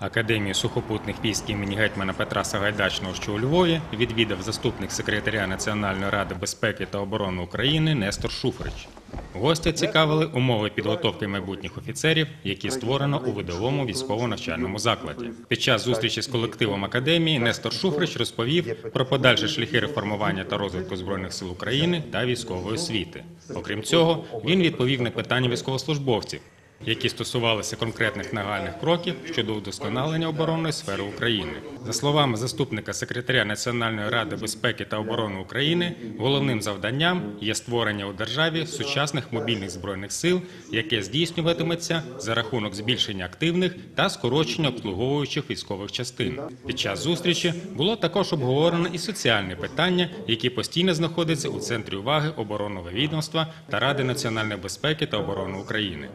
Академію сухопутних військ імені гетьмана Петра Сагайдачного, що у Львові, відвідав заступник секретаря Національної ради безпеки та оборони України Нестор Шуфрич. Гостя цікавили умови підготовки майбутніх офіцерів, які створено у видовому військово-навчальному закладі. Під час зустрічі з колективом академії Нестор Шуфрич розповів про подальші шляхи реформування та розвитку збройних сил України та військової освіти. Окрім цього, він відповів на питання військовослужбовців, які стосувалися конкретних нагальних кроків щодо удосконалення оборонної сфери України. За словами заступника секретаря Національної ради безпеки та оборони України, головним завданням є створення у державі сучасних мобільних збройних сил, яке здійснюватиметься за рахунок збільшення активних та скорочення обслуговуючих військових частин. Під час зустрічі було також обговорено і соціальні питання, які постійно знаходяться у центрі уваги оборонного відомства та Ради національної безпеки та оборони України.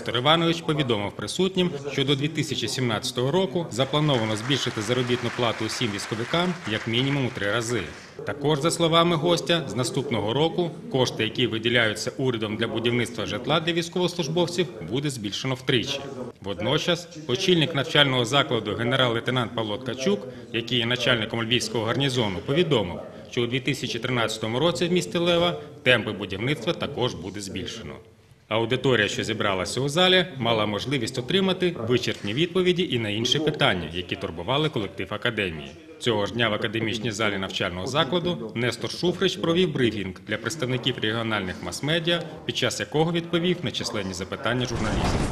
Нестор Іванович повідомив присутнім, що до 2017 року заплановано збільшити заробітну плату усім військовикам як мінімум у три рази. Також, за словами гостя, з наступного року кошти, які виділяються урядом для будівництва житла для військовослужбовців, буде збільшено втричі. Водночас, очільник навчального закладу генерал-лейтенант Павло Ткачук, який є начальником львівського гарнізону, повідомив, що у 2013 році в місті Лева темпи будівництва також буде збільшено. Аудиторія, що зібралася у залі, мала можливість отримати вичерпні відповіді і на інші питання, які турбували колектив академії. Цього ж дня в академічній залі навчального закладу Нестор Шуфрич провів брифінг для представників регіональних мас-медіа, під час якого відповів на численні запитання журналістів.